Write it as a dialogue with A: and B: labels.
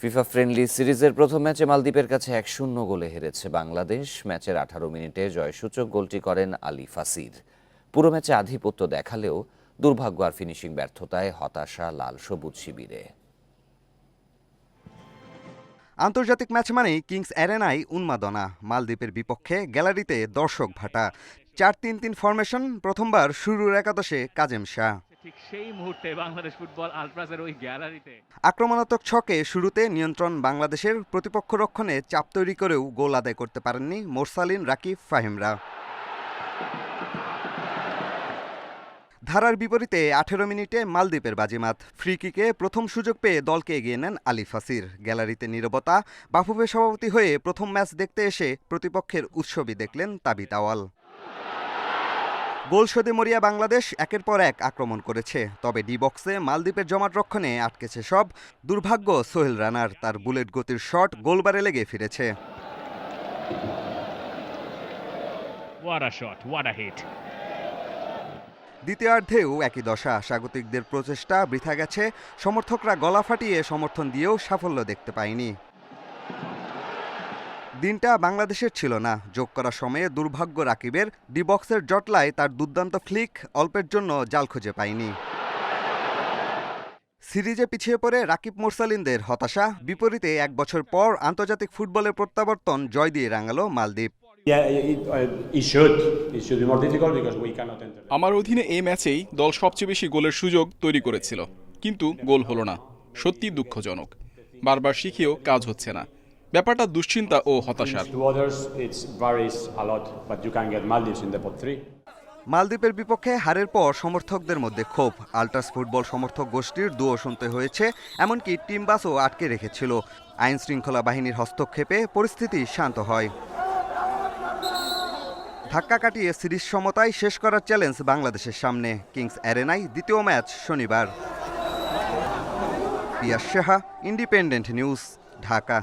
A: FIFA friendly সিরিজের প্রথম ম্যাচে মালদ্বীপের কাছে এক শূন্য গোলে হেরেছে বাংলাদেশ। ম্যাচের আঠারো মিনিটে জয়সূচক গোলটি করেন আলী ফাসির। পুরো ম্যাচে আধিপত্য দেখালেও দুর্ভাগ্য আর ফিনিশিং ব্যর্থতায় হতাশা লাল সবুজ শিবিরে।
B: আন্তর্জাতিক ম্যাচ মানেই কিংস অ্যারেনায় উন্মাদনা। মালদ্বীপের বিপক্ষে গ্যালারিতে দর্শক ভাটা। চার তিন তিন ফরমেশন, প্রথমবার শুরুর একাদশে কাজেম শাহ।
C: সেই মুহূর্তে
B: আক্রমণাত্মক ছকে শুরুতে নিয়ন্ত্রণ বাংলাদেশের প্রতিপক্ষ রক্ষণে চাপ তৈরি করেও গোল আদায় করতে পারেননি মোরসালিন রাকিব ফাহিমরা। ধারার বিপরীতে আঠেরো মিনিটে মালদ্বীপের বাজিমাত। ফ্রি কিকে প্রথম সুযোগ পেয়ে দলকে এগিয়ে নেন আলী ফাসির। গ্যালারিতে নীরবতা বাফুফে সভাপতি হয়ে প্রথম ম্যাচ দেখতে এসে প্রতিপক্ষের উৎসবই দেখলেন তাবিত আওয়াল গোল শোধে মরিয়া বাংলাদেশ একের পর এক আক্রমণ করেছে। তবে ডি বক্সে মালদ্বীপের জমাট রক্ষণে আটকেছে সব। দুর্ভাগ্য সোহেল রানার তার বুলেট গতির শট গোলবারে লেগে ফিরেছে. দ্বিতীয়ার্ধেও একই দশা। স্বাগতিকদের প্রচেষ্টা বৃথা গেছে। সমর্থকরা গলা ফাটিয়ে সমর্থন দিয়েও সাফল্য দেখতে পায়নি। দিনটা বাংলাদেশের ছিল না। যোগ করা সময়ে দুর্ভাগ্য রাকিবের ডি বক্সের জটলায় তার দুর্দান্ত ফ্লিক অল্পের জন্য জাল খুঁজে পায়নি। সিরিজে পিছিয়ে পড়ে রাকিব মোরসালিনদের হতাশা বিপরীতে এক বছর পর আন্তর্জাতিক ফুটবলের প্রত্যাবর্তন জয় দিয়ে রাঙালো মালদ্বীপ।
D: Uh.
E: আমার অধীনে এই ম্যাচেই দল সবচেয়ে বেশি গোলের সুযোগ তৈরি করেছিল কিন্তু গোল হলো না। সত্যি দুঃখজনক। বারবার শিখেও কাজ হচ্ছে না। ব্যাপারটা দুশ্চিন্তা ও হতাশার.
B: মালদ্বীপের বিপক্ষে হারের পর সমর্থকদের মধ্যে ক্ষোভ। আল্ট্রাস ফুটবল সমর্থক গোষ্ঠীর দুয়ো শুনতে হয়েছে এমনকি টিম বাসও আটকে রেখেছিল। আইন শৃঙ্খলা বাহিনীর হস্তক্ষেপে পরিস্থিতি শান্ত হয়। ধাক্কা কাটিয়ে সিরিজ সমতায় শেষ করার চ্যালেঞ্জ বাংলাদেশের সামনে। কিংস অ্যারেনায় দ্বিতীয় ম্যাচ শনিবার। Piyas Saha Independent News Dhaka.